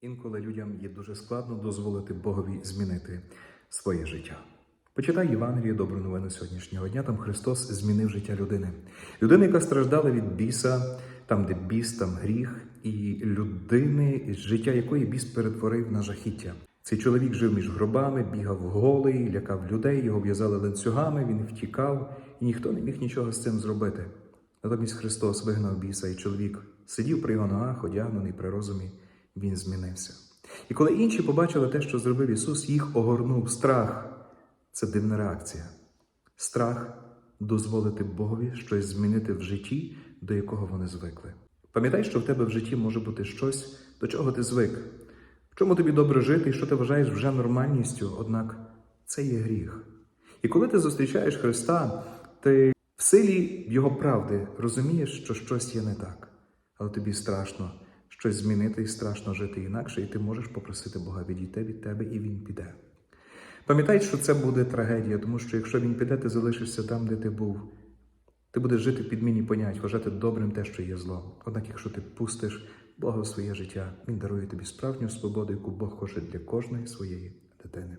Інколи людям є дуже складно дозволити Богові змінити своє життя. Почитай Євангеліє добру новину сьогоднішнього дня. Там Христос змінив життя людини. Людина, яка страждала від біса, там, де біс, там гріх, і людини, життя якої біс перетворив на жахіття. Цей чоловік жив між гробами, бігав голий, лякав людей, його в'язали ланцюгами, він втікав, і ніхто не міг нічого з цим зробити. Натомість Христос вигнав біса, і чоловік сидів при його ногах, одягнений при розумі, він змінився. І коли інші побачили те, що зробив Ісус, їх огорнув страх. Це дивна реакція. Страх дозволити Богові щось змінити в житті, до якого вони звикли. Пам'ятай, що в тебе в житті може бути щось, до чого ти звик, в чому тобі добре жити і що ти вважаєш вже нормальністю, однак це є гріх. І коли ти зустрічаєш Христа, ти в силі Його правди розумієш, що щось є не так, але тобі страшно щось змінити і страшно жити інакше, і ти можеш попросити Бога відійти від тебе, і Він піде. Пам'ятай, що це буде трагедія, тому що якщо він піде, ти залишишся там, де ти був. Ти будеш жити в підміні понять, вважати добрим те, що є злом. Однак, якщо ти пустиш Бога в своє життя, Він дарує тобі справжню свободу, яку Бог хоче для кожної своєї дитини.